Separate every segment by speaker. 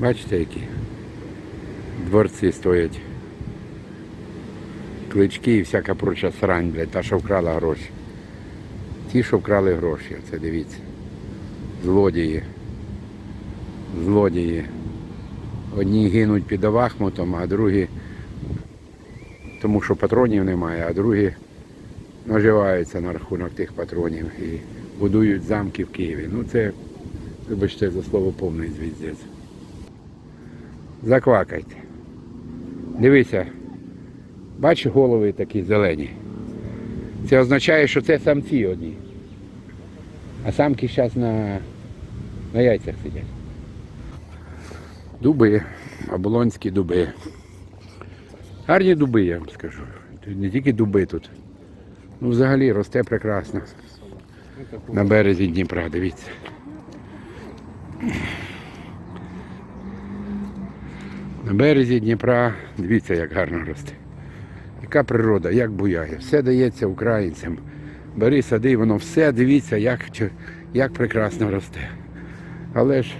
Speaker 1: Бачите, які дворці стоять. Клички і всяка проча срань, блядь, та, що вкрала гроші. Ті, що вкрали гроші, це дивіться. Злодії. Злодії. Одні гинуть під Авахмутом, а другі, тому що патронів немає, а другі наживаються на рахунок тих патронів і будують замки в Києві. Ну це, вибачте за слово, повний звіздець. Заквакайте. Дивися, бачиш голови такі зелені. Це означає, що це самці одні. А самки зараз на, на яйцях сидять. Дуби, оболонські дуби. Гарні дуби, я вам скажу. Не тільки дуби тут. Ну, взагалі росте прекрасно. На березі Дніпра, дивіться. На березі Дніпра, дивіться, як гарно росте. Яка природа, як буяє. Все дається українцям. Бери, сади, воно все, дивіться, як, як прекрасно росте. Але ж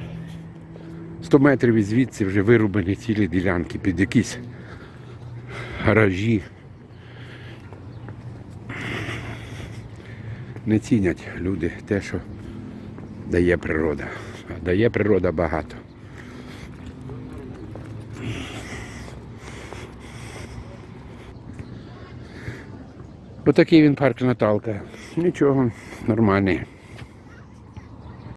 Speaker 1: 100 метрів і звідси вже вирублені цілі ділянки під якісь гаражі. Не цінять люди те, що дає природа. А дає природа багато. Отакий він парк Наталка. Нічого, нормальний.